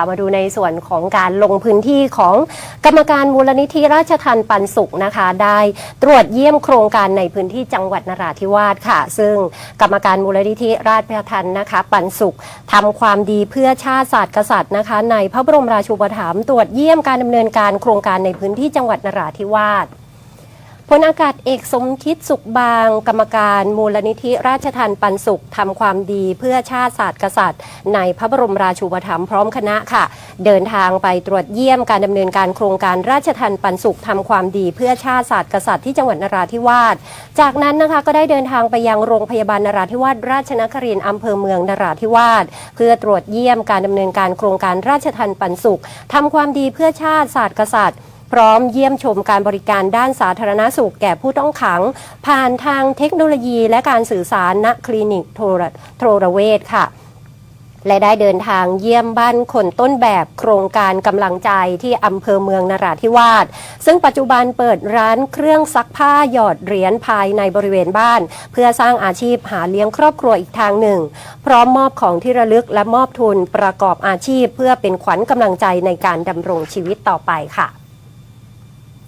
มาดูในส่วนของการลงพื้นที่ของกรรมการมูลนิธิราชทันปันสุขนะคะ ได้ตรวจเยี่ยมโครงการในพื้นที่จังหวัดนราธิวาสค่ะ ซึ่งกรรมการมูลนิธิราชทันนะคะ ปันสุขทำความดีเพื่อชาติศาสตร์กษัตริย์นะคะ ในพระบรมราชูปถัมภ์ตรวจเยี่ยมการดำเนินการโครงการในพื้นที่จังหวัดนราธิวาส พลอากาศเอกสมคิดสุขบาง กรรมการมูลนิธิราชทันปันสุขทำความดีเพื่อชาติศาสตร์กษัตริย์ ในพระบรมราชูปถัมภ์พร้อมคณะค่ะ เดินทางไปตรวจเยี่ยมการดำเนินการโครงการราชทันปันสุขทำความดีเพื่อชาติศาสตร์กษัตริย์ที่จังหวัดนราธิวาสจากนั้นนะคะก็ได้เดินทางไปยังโรงพยาบาลนราธิวาสราชนครินทร์อำเภอเมืองนราธิวาสเพื่อตรวจเยี่ยมการดำเนินการโครงการราชทันปันสุขทำความดีเพื่อชาติศาสตร์กษัตริย์ พร้อมเยี่ยมชมการบริการด้านสาธารณสุขแก่ผู้ต้องขัง ผ่านทางเทคโนโลยีและการสื่อสารณคลินิกโทรโทรเวชค่ะและได้เดินทางเยี่ยมบ้านคนต้นแบบโครงการกำลังใจที่อำเภอเมืองนราธิวาส ซึ่งปัจจุบันเปิดร้านเครื่องซักผ้าหยอดเหรียญภายในบริเวณบ้าน เพื่อสร้างอาชีพหาเลี้ยงครอบครัวอีกทางหนึ่ง พร้อมมอบของที่ระลึกและมอบทุนประกอบอาชีพ เพื่อเป็นขวัญกำลังใจในการดำรงชีวิตต่อไปค่ะ